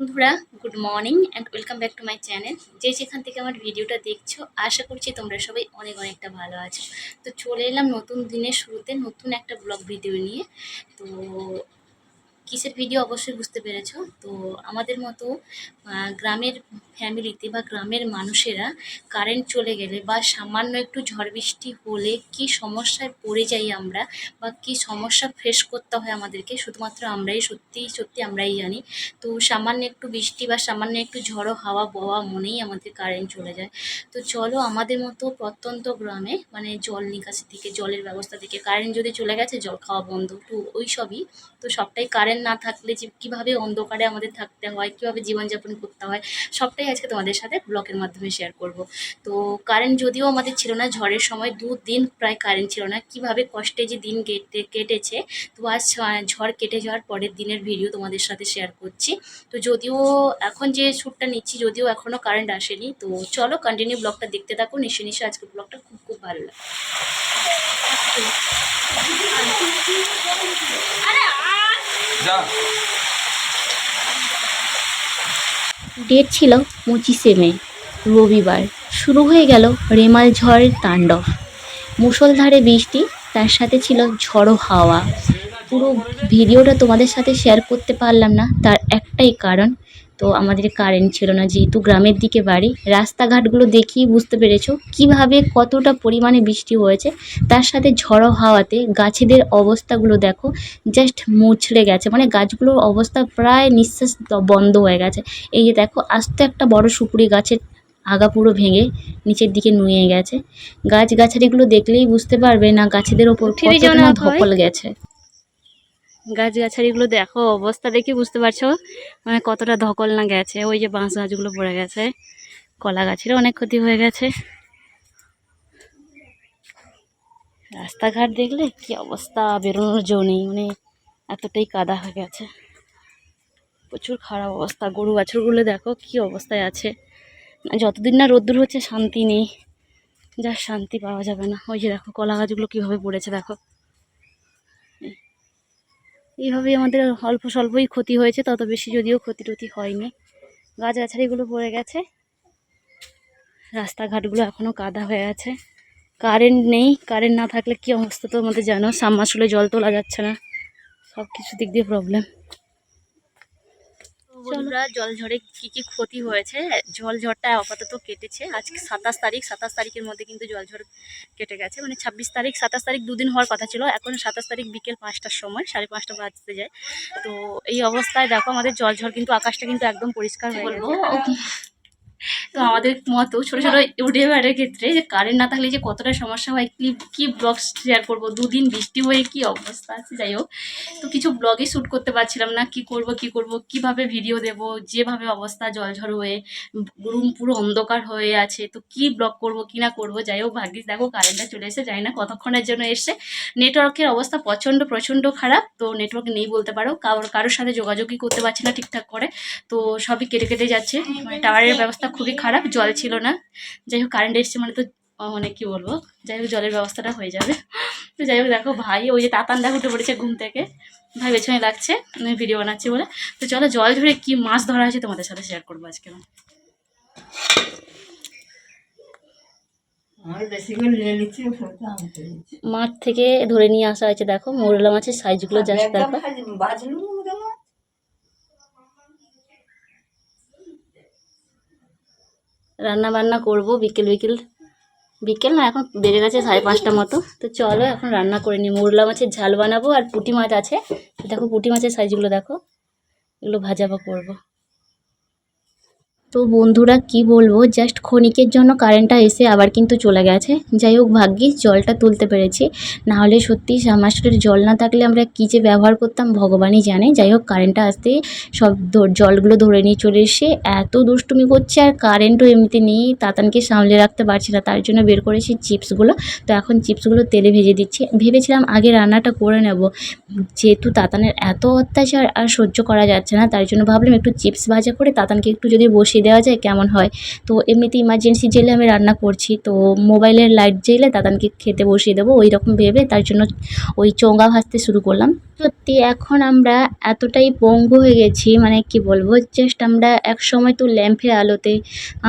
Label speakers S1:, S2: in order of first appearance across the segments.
S1: বন্ধুরা good morning and welcome back to my channel যে যেখান থেকে আমার ভিডিওটা দেখছ, আশা করছি তোমরা সবাই অনেক অনেকটা ভালো আছো। তো চলে এলাম নতুন দিনের শুরুতে নতুন একটা ব্লগ ভিডিও নিয়ে। তো কিসের ভিডিও অবশ্যই বুঝতে পেরেছ। তো আমাদের মতো গ্রামের ফ্যামিলিতে বা গ্রামের মানুষেরা কারেন্ট চলে গেলে বা সামান্য একটু ঝড় বৃষ্টি হলে কি সমস্যায় পড়ে যাই আমরা বা কি সমস্যা ফেস করতে হয় আমাদেরকে, শুধুমাত্র আমরাই সত্যি সত্যি আমরাই জানি। তো সামান্য একটু বৃষ্টি বা সামান্য একটু ঝড়ো হাওয়া বওয়া মনেই আমাদের কারেন্ট চলে যায়। তো চলো আমাদের মতো প্রত্যন্ত গ্রামে মানে জল নিকাশি থেকে জলের ব্যবস্থা থেকে কারেন্ট যদি চলে গেছে, জল খাওয়া বন্ধ, তো ওই সবই। তো সবটাই কারেন্ট না থাকলে যে কীভাবে অন্ধকারে আমাদের থাকতে হয়, কীভাবে জীবনযাপন করতে হয়, সবটাই আজকে তোমাদের সাথে ব্লগের মাধ্যমে শেয়ার করব। তো কারেন্ট যদিও আমাদের ছিল না, ঝড়ের সময় দু দিন প্রায় কারেন্ট ছিল না, কীভাবে কষ্টে যে দিন কেটে, কেটেছে, তো আজ ঝড় কেটে যাওয়ার পরের দিনের ভিডিও তোমাদের সাথে শেয়ার করছি। তো যদিও এখন যে শ্যুটটা নিচ্ছি, যদিও এখনও কারেন্ট আসেনি, তো চলো কন্টিনিউ ব্লগটা দেখতে থাকো, নিশ্চয়ই নিশ্চয়ই আজকের ব্লগটা খুব খুব ভালো লাগে
S2: যা
S1: ডেট ছিল পঁচিশে মে, রবিবার। শুরু হয়ে গেল রেমাল ঝড়ের তাণ্ডব। মুসলধারে বৃষ্টি, তার সাথে ছিল ঝড়ো হাওয়া। পুরো ভিডিওটা তোমাদের সাথে শেয়ার করতে পারলাম না, তার একটাই কারণ তো আমাদের কারেন্ট ছিল না যেহেতু গ্রামের দিকে বাড়ি রাস্তাঘাটগুলো দেখেই বুঝতে পেরেছ কীভাবে কতটা পরিমাণে বৃষ্টি হয়েছে। তার সাথে ঝড়ো হাওয়াতে গাছেদের অবস্থাগুলো দেখো জাস্ট মুছড়ে গেছে মানে গাছগুলোর অবস্থা প্রায় নিঃশ্বাস বন্ধ হয়ে গেছে। এই যে দেখো আস্ত একটা বড় সুপুরি গাছের আগা পুরো ভেঙে নিচের দিকে নুয়ে গেছে। গাছ গাছালিগুলো দেখলেই বুঝতে পারবে না গাছেদের ওপর। ধকল গেছে।
S3: গাছ গাছালিগুলো দেখো, অবস্থা দেখে বুঝতে পারছ? মানে কতটা ধকল না গেছে। ওই যে বাঁশ গাছগুলো পড়ে গেছে। কলা গাছেরও অনেক ক্ষতি হয়ে গেছে। রাস্তাঘাট দেখলে কি অবস্থা? বেরোনোর জো নেই। মানে এতটাই কাদা হয়ে গেছে। প্রচুর খারাপ অবস্থা। গরু বাছুরগুলো দেখো কি অবস্থায় আছে। যতদিন না রোদ্দুর হচ্ছে, শান্তি নেই। যা শান্তি পাওয়া যাবে না। ওই যে দেখো, কলা গাছগুলো কীভাবে পড়েছে দেখো। এইভাবেই আমাদের অল্প স্বল্পই ক্ষতি হয়েছে, তত বেশি যদিও ক্ষতি টতি হয়নি। গাছগাছালিগুলো পড়ে গেছে। রাস্তাঘাটগুলো এখনও কাদা হয়ে আছে। কারেন্ট নেই, কারেন্ট না থাকলে কি অবস্থা তো আমাদের জানো? সাবমার্সিবলে জল তোলা যাচ্ছে না। সব কিছু দিক দিয়ে প্রবলেম বন্ধুরা জল ঝড়ে কি কি ক্ষতি হয়েছে? জল ঝড়টা আপাতত কেটেছে। আজকে সাতাশ তারিখ সাতাশ তারিখের মধ্যে কিন্তু জল ঝড় কেটে গেছে। মানে ছাব্বিশ তারিখ সাতাশ তারিখ দুদিন হওয়ার কথা ছিল। এখন সাতাশ তারিখ বিকেল পাঁচটার সময় সাড়ে পাঁচটা বাজতে যায়। তো এই অবস্থায় দেখো আমাদের জল ঝড় কিন্তু আকাশটা কিন্তু একদম পরিষ্কার হয়ে
S1: বলব
S3: গেছে
S1: তো আমাদের মতো ছোটো ছোটো ইউটিউবারের ক্ষেত্রে যে কারেন্ট না থাকলে যে কতটা সমস্যা হয়, কি কি ব্লগ শেয়ার করব, দুদিন বৃষ্টি হয়ে কি অবস্থা আছে, যাই হোক। তো কিছু ব্লগে শ্যুট করতে পারছিলাম না, কি করব কি করব, কীভাবে ভিডিও দেব, যেভাবে অবস্থা জলঝড় হয়ে রুম পুরো অন্ধকার হয়ে আছে, তো কি ব্লগ করব, কি না করব, যাই হোক, ভাগ্যিস দেখো কারেন্টটা চলে এসে জানি না কতক্ষণের জন্য এসে নেটওয়ার্কের অবস্থা প্রচণ্ড প্রচণ্ড খারাপ, তো নেটওয়ার্ক নেই বলতে পারো কারোর কারোর সাথে যোগাযোগই করতে পারছি না ঠিকঠাক করে, তো সবই কেটে কেটে যাচ্ছে। মানে টাওয়ারের ব্যবস্থা খুবই খারাপ জল ছিল না। যাই হোক কারেন্ট এসছে মানে তো মানে কি বলব? যাই হোক জলের ব্যবস্থাটা হয়ে যাবে। তো যাই হোক দেখো ভাই ওই যে তাতান দেখো উঠে পড়েছে ঘুম থেকে। ভাই পেছনে লাগছে আমি ভিডিও বানাচ্ছি বলে। তো চলো জল ধরে কি মাছ ধরা আছে তোমাদের সাথে শেয়ার করব আজকে। আমি। মাঠ থেকে ধরে নিয়ে আসা হয়েছে দেখো মোরলা মাছের সাইজগুলো জাস্ট দেখো
S2: বাজলু কেন
S1: রান্না বান্না করব বিকেল বিকেল। বিকেল না, এখন বেড়ে গেছে সাড়ে পাঁচটা মতো। তো চলো এখন রান্না করে নিই মোরলা মাছের ঝাল বানাবো আর পুঁটি মাছ আছে। দেখো পুঁটি মাছের সাইজগুলো দেখো। এগুলো ভাজা বা করব। তো বন্ধুরা, কি বলব? জাস্ট ক্ষণিকের জন্য কারেন্টটা এসে আবার কিন্তু চলে গেছে। যাই হোক ভাগ্যিস জলটা তুলতে পেরেছি। নাহলে সত্যি সামাস্টের জল না থাকলে আমরা কী যে ব্যবহার করতাম, ভগবানই জানে। যাই হোক কারেন্টটা আসতে সব জলগুলো ধরে নিয়ে চলে এসে এত দুষ্টুমি করছে আর কারেন্টও এমনিতে নেই। তাতানকে সামলে রাখতে পারছি না, তার জন্য বের করেছি চিপসগুলো। তো এখন চিপসগুলো তেলে ভেজে দিচ্ছি। ভেবেছিলাম আগে রান্নাটা করে নেব। যেহেতু তাতানের এত অত্যাচার আর সহ্য করা যাচ্ছে না, তার জন্য ভাবলাম একটু চিপস ভাজা করে তাতানকে একটু যদি বসিয়ে দেওয়া যায়, কেমন হয়? তো এমনিতে ইমার্জেন্সি জেলে আমি রান্না করছি, তো মোবাইলের লাইট জেলে দাদানকে খেতে বসিয়ে দেবো ওই রকম ভেবে তার জন্য ওই চোঙা ভাজতে শুরু করলাম। সত্যি এখন আমরা এতটাই পঙ্গু হয়ে গেছি মানে কি বলব জাস্ট আমরা এক সময় তো ল্যাম্পের আলোতে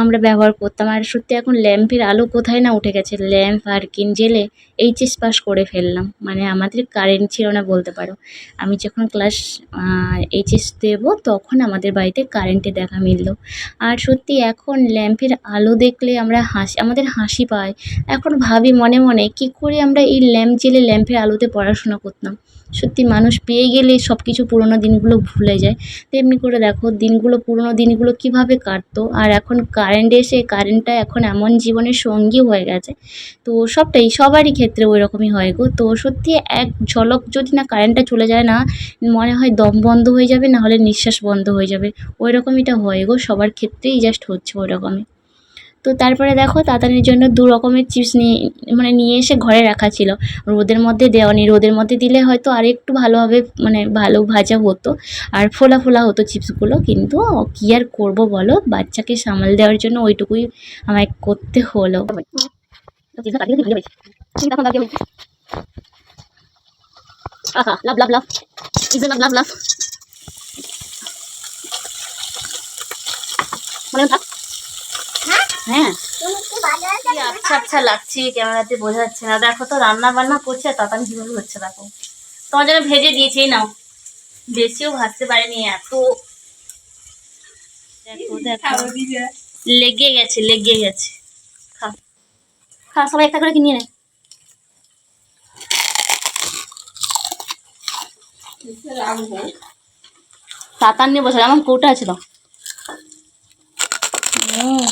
S1: আমরা ব্যবহার করতাম, আর সত্যি এখন ল্যাম্পের আলো কোথায় না উঠে গেছে, ল্যাম্প আর কিন জেলে এইচএস পাস করে ফেললাম মানে আমাদের কারেন্ট ছিল না বলতে পারো। আমি যখন ক্লাস এইচএস দেবো তখন আমাদের বাড়িতে কারেন্টে দেখা মিললো, আর সত্যি এখন ল্যাম্পের আলো দেখলে আমরা হাসি, আমাদের হাসি পায় এখন ভাবি মনে মনে কি করে আমরা এই ল্যাম্প জেলে ল্যাম্পের আলোতে পড়াশোনা করতাম, সত্যি মানুষ পেয়ে গেলে সব কিছু পুরোনো দিনগুলো ভুলে যায়। তেমনি করে দেখো, দিনগুলো, পুরোনো দিনগুলো কীভাবে কাটতো? আর এখন কারেন্ট এসে কারেন্টটা এখন এমন জীবনের সঙ্গী হয়ে গেছে। তো সবটাই, সবারই ক্ষেত্রে ওই রকমই হয় গো। তো সত্যি এক ঝলক যদি না কারেন্টটা চলে যায় না, মনে হয় দম বন্ধ হয়ে যাবে, না হলে নিঃশ্বাস বন্ধ হয়ে যাবে। ওই রকমইটা হয় গো, সবার ক্ষেত্রেই জাস্ট হচ্ছে ওই রকমই তো তারপরে দেখো তাতানির জন্য দু রকমের চিপস নিয়ে মানে নিয়ে এসে ঘরে রাখা ছিল। রোদের মধ্যে দেওয়া নেই রোদের মধ্যে দিলে হয়তো আর একটু ভালোভাবে মানে ভালো ভাজা হতো। আর ফোলা ফোলা হতো চিপসগুলো, কিন্তু কী আর করব বলো? বাচ্চাকে সামাল দেওয়ার জন্য ওইটুকুই আমায় করতে হলো। লাভ লাভ লাভ। মনে থাক হ্যাঁ কি আচ্ছা আচ্ছা লাগছে ক্যামেরাতে বোঝা যাচ্ছে না। দেখো তো রান্না বান্না করছে আর তাতান কীভাবে হচ্ছে দেখো। তোমার জন্য ভেজে দিয়েছি নাও। বেশিও ভাজতে পারিনি এত। দেখো দেখো। লেগে গেছে লেগে গেছে। খা খা সবাই একটা করে কিনিয়ে নে। তাতান নিয়ে বসে আমার কৌটা আছে তো। হুম।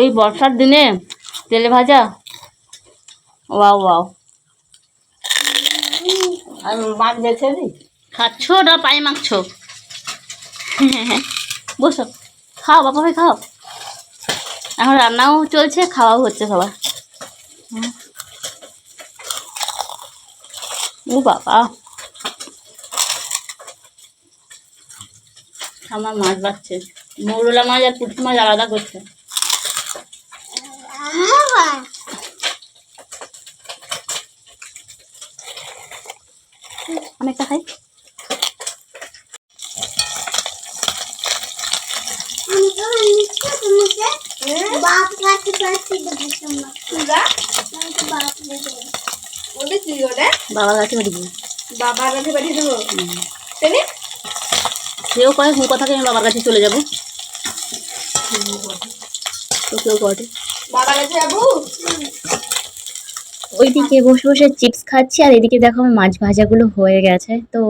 S1: এই বর্ষার দিনে তেলে ভাজা?
S2: Wow wow.
S1: খাচ্ছ না পায়ে মাখছ বসো খাও বাবা ভাই খাও। এখন রান্নাও চলছে খাওয়াও হচ্ছে সবার। ও বাবা। আমার মাছ বাচ্ছে মৌরলা মাছ আর পুঁটি মাছ আলাদা করছে। আমি একটা খাই
S4: बाप का टिकट दूंगा बाप ले
S2: ওটা কি ওটা
S1: বাবা কাছে বাড়ি গিয়ে
S2: বাবার কাছে পাঠিয়ে দেবো তাই
S1: কেউ কয় হুঁ কথা আমি বাবার কাছে চলে যাবো তো কেউ করে
S2: কাছে যাব?
S1: ওইদিকে বসে বসে চিপস খাচ্ছি, আর এদিকে দেখো আমার মাছ ভাজাগুলো হয়ে গেছে। তো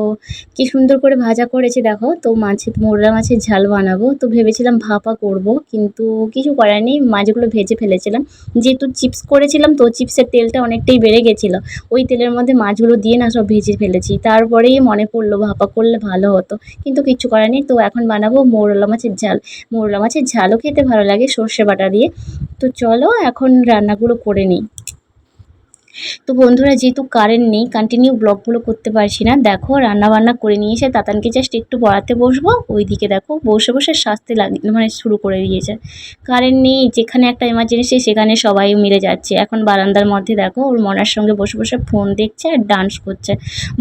S1: কি সুন্দর করে ভাজা করেছি দেখো, তো মাছের, মোরলা মাছের ঝাল বানাবো। তো ভেবেছিলাম ভাপা করব, কিন্তু কিছু করার নেই, মাছগুলো ভেজে ফেলেছিলাম। যেহেতু চিপস করেছিলাম, তো চিপসের তেলটা অনেকটাই বেড়ে গেছিল। ওই তেলের মধ্যে মাছগুলো দিয়ে না সব ভেজে ফেলেছি। তারপরেই মনে পড়ল ভাপা করলে ভালো হতো, কিন্তু কিছু করার নেই। তো এখন বানাবো মোরলা মাছের ঝাল। মোরলা মাছের ঝালও খেতে ভালো লাগে সর্ষে বাটা দিয়ে। তো চলো এখন রান্নাগুলো করে নিই। তো বন্ধুরা, যেহেতু কারেন্ট নেই কন্টিনিউ ব্লগগুলো করতে পারছি না, দেখো রান্না বান্না করে নিয়ে এসে তাতানকে জাস্ট একটু পড়াতে বসবো, ওইদিকে দেখো বসে বসে সাজতে লাগে মানে শুরু করে দিয়েছে। কারেন্ট নেই, যেখানে একটা এমার্জেন্সি সেখানে সবাই মিলে যাচ্ছে। এখন বারান্দার মধ্যে দেখো, ওর মনার সঙ্গে বসে বসে ফোন দেখছে আর ডান্স করছে।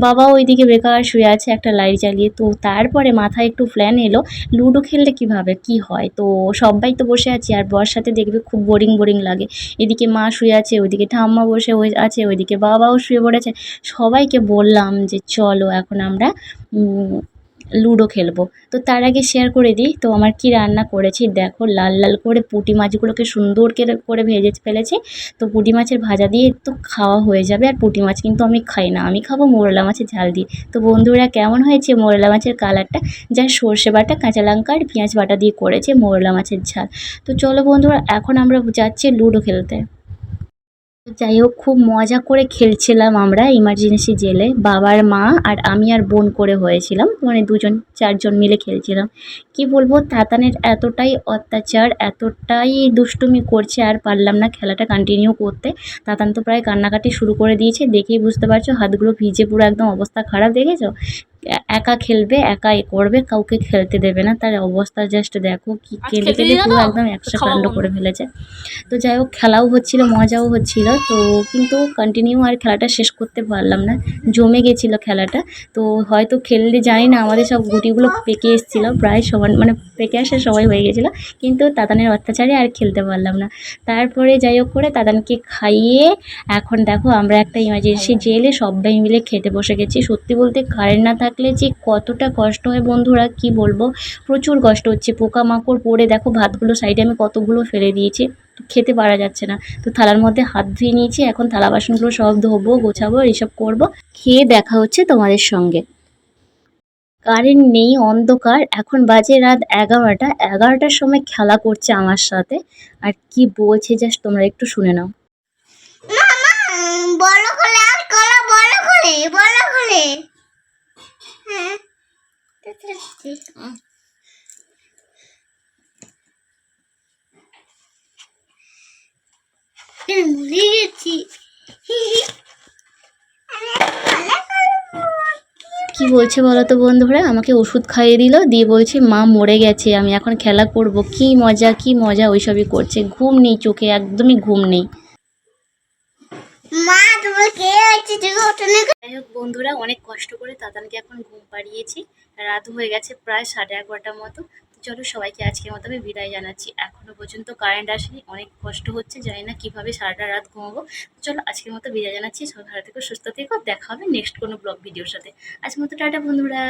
S1: বাবা ওইদিকে বেকার শুয়ে আছে, একটা লাইট জ্বালিয়ে। তো তারপরে মাথায় একটু প্ল্যান এলো, লুডো খেললে কীভাবে, কি হয়? তো সবাই তো বসে আছি, আর বর্ষাতে দেখবে খুব বোরিং বোরিং লাগে। এদিকে মা শুয়ে আছে, ওইদিকে ঠাম্মা বসে ওই আছে, ওইদিকে বাবাও শুয়ে পড়েছে। সবাইকে বললাম যে, চলো এখন আমরা লুডো খেলব। তো তার আগে শেয়ার করে দিই। তো আমার কি রান্না করেছি? দেখো, লাল লাল করে পুঁটি মাছগুলোকে সুন্দর করে ভেজে ফেলেছি। তো পুঁটি মাছের ভাজা দিয়ে তো খাওয়া হয়ে যাবে। আর পুঁটি মাছ কিন্তু আমি খাই না। আমি খাব মোরলা মাছের ঝাল দিয়ে। তো বন্ধুরা, কেমন হয়েছে মোরলা মাছের কালারটা? যা সর্ষে বাটা, কাঁচা লঙ্কা আর পেঁয়াজ বাটা দিয়ে করেছে মোরলা মাছের ঝাল। তো চলো বন্ধুরা, এখন আমরা যাচ্ছি লুডো খেলতে। যাই হোক, খুব মজা করে খেলছিলাম আমরা ইমার্জেন্সি জেলে বাবার মা আর আমি আর বোন করে হয়েছিলাম। মানে দুজন, চারজন মিলে খেলছিলাম। কি বলব, তাতানের এতটাই অত্যাচার, এতটাই দুষ্টুমি করছে, আর পারলাম না খেলাটা কন্টিনিউ করতে। তাতান তো প্রায় কান্নাকাটি শুরু করে দিয়েছে। দেখেই বুঝতে পারছ, হাতগুলো ভিজে পুরো একদম অবস্থা খারাপ, দেখেছ? একা খেলবে একা এ করবে কাউকে খেলতে দেবে না। তার অবস্থা জাস্ট দেখো কি কেঁদে কেঁদে পুরো একদম একশো কাণ্ড করে ফেলেছে। তো যাই হোক খেলাও হচ্ছিল মজাও হচ্ছিল। তো কিন্তু কন্টিনিউ আর খেলাটা শেষ করতে পারলাম না। জমে গেছিল খেলাটা। তো হয়তো খেললে জানি না আমাদের সব গুটিগুলো পেকে এসেছিল। প্রায় সমান মানে পেকে আসার সবাই হয়ে গেছিল। কিন্তু তাতানের অত্যাচারে আর খেলতে পারলাম না। তারপরে যাই হোক করে তাতানকে খাইয়ে এখন দেখো আমরা একটা ইমার্জেন্সি জেলে সবাই মিলে খেতে বসে গেছি। সত্যি বলতে কারেন্ট না থাকলে যে কতটা কষ্ট হয় বন্ধুরা, কি বলব? প্রচুর কষ্ট হচ্ছে। পোকামাকড় পড়ে, দেখো ভাতগুলো সাইডে আমি কতগুলো ফেলে দিয়েছি, খেতে পারা যাচ্ছে না। তো থালার মধ্যে হাত ধুয়ে নিয়েছি, এখন থালা বাসনগুলো সব ধোবো, গোছাবো এইসব করব। খেয়ে দেখা হচ্ছে তোমাদের সঙ্গে। কারেন্ট নেই, অন্ধকার। এখন বাজে রাত এগারোটা। এগারোটার সময় খেলা করছে আমার সাথে। আর কি বলছে জাস্ট তোমরা একটু শুনে নাও।
S4: বড় করে হ্যাঁ
S1: কি বলছে বলো তো বন্ধুরা? আমাকে ওষুধ খাইয়ে দিল, দিয়ে বলছে, মা মরে গেছে, আমি এখন খেলা করব। কি মজা কি মজা, ওইসবই করছে। ঘুম নেই চোখে, একদমই ঘুম নেই।
S4: তোমার কে আছে
S1: যাই হোক বন্ধুরা, অনেক কষ্ট করে তাতানকে এখন ঘুম পাড়িয়েছি। রাত হয়ে গেছে প্রায় সাড়ে এগারোটার মতো। চলো সবাইকে আজকের মতো আমি বিদায় জানাচ্ছি। এখনও পর্যন্ত কারেন্ট আসেনি, অনেক কষ্ট হচ্ছে, জানি না কীভাবে সারাটা রাত ঘুমাবো। চলো আজকের মতো বিদায় জানাচ্ছি। সবাই ভালো সুস্থ থেকো। দেখা হবে নেক্সট কোনো ব্লগ ভিডিওর সাথে। আজকের মতো টাটা বন্ধুরা।